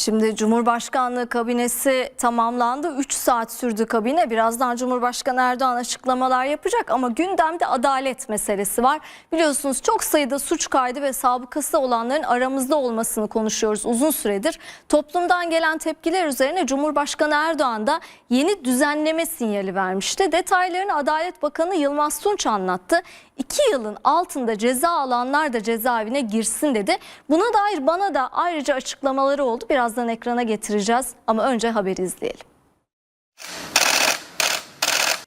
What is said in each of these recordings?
Şimdi Cumhurbaşkanlığı kabinesi tamamlandı. 3 saat sürdü kabine. Birazdan Cumhurbaşkanı Erdoğan açıklamalar yapacak ama gündemde adalet meselesi var. Biliyorsunuz çok sayıda suç kaydı ve sabıkası olanların aramızda olmasını konuşuyoruz uzun süredir. Toplumdan gelen tepkiler üzerine Cumhurbaşkanı Erdoğan da yeni düzenleme sinyali vermişti. Detaylarını Adalet Bakanı Yılmaz Tunç anlattı. 2 yılın altında ceza alanlar da cezaevine girsin dedi. Buna dair bana da ayrıca açıklamaları oldu. Birazdan ekrana getireceğiz ama önce haberi izleyelim.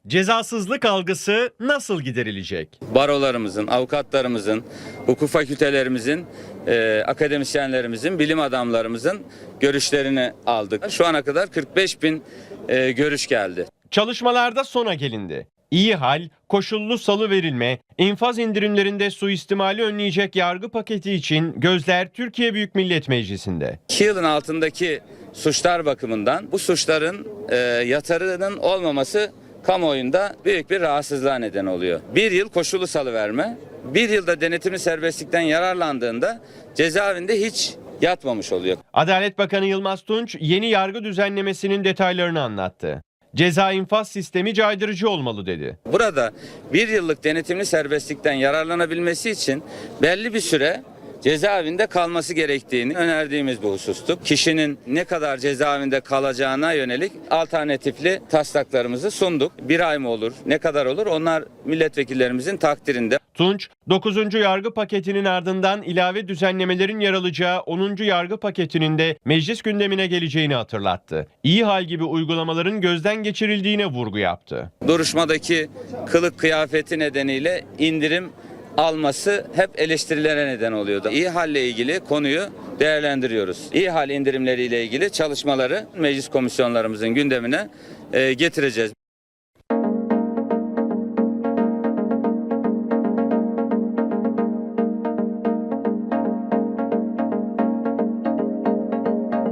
Cezasızlık algısı nasıl giderilecek? barolarımızın, avukatlarımızın, hukuk fakültelerimizin, e, akademisyenlerimizin, bilim adamlarımızın görüşlerini aldık. Şu ana kadar 45 bin e, görüş geldi. Çalışmalarda sona gelindi. İyi hal, koşullu salı verilme, infaz indirimlerinde suistimali önleyecek yargı paketi için gözler Türkiye Büyük Millet Meclisi'nde. 2 yılın altındaki suçlar bakımından bu suçların e, yatarının olmaması kamuoyunda büyük bir rahatsızlığa neden oluyor. Bir yıl koşullu salıverme, bir yılda denetimli serbestlikten yararlandığında cezaevinde hiç yatmamış oluyor. Adalet Bakanı Yılmaz Tunç yeni yargı düzenlemesinin detaylarını anlattı. Ceza infaz sistemi caydırıcı olmalı dedi. Burada bir yıllık denetimli serbestlikten yararlanabilmesi için belli bir süre cezaevinde kalması gerektiğini önerdiğimiz bir husustu. Kişinin ne kadar cezaevinde kalacağına yönelik alternatifli taslaklarımızı sunduk. Bir ay mı olur, ne kadar olur onlar milletvekillerimizin takdirinde. Tunç, 9. yargı paketinin ardından ilave düzenlemelerin yer alacağı 10. yargı paketinin de meclis gündemine geleceğini hatırlattı. İyi hal gibi uygulamaların gözden geçirildiğine vurgu yaptı. Duruşmadaki kılık kıyafeti nedeniyle indirim alması hep eleştirilere neden oluyordu. İyi halle ilgili konuyu değerlendiriyoruz. İyi hal indirimleriyle ilgili çalışmaları meclis komisyonlarımızın gündemine e, getireceğiz.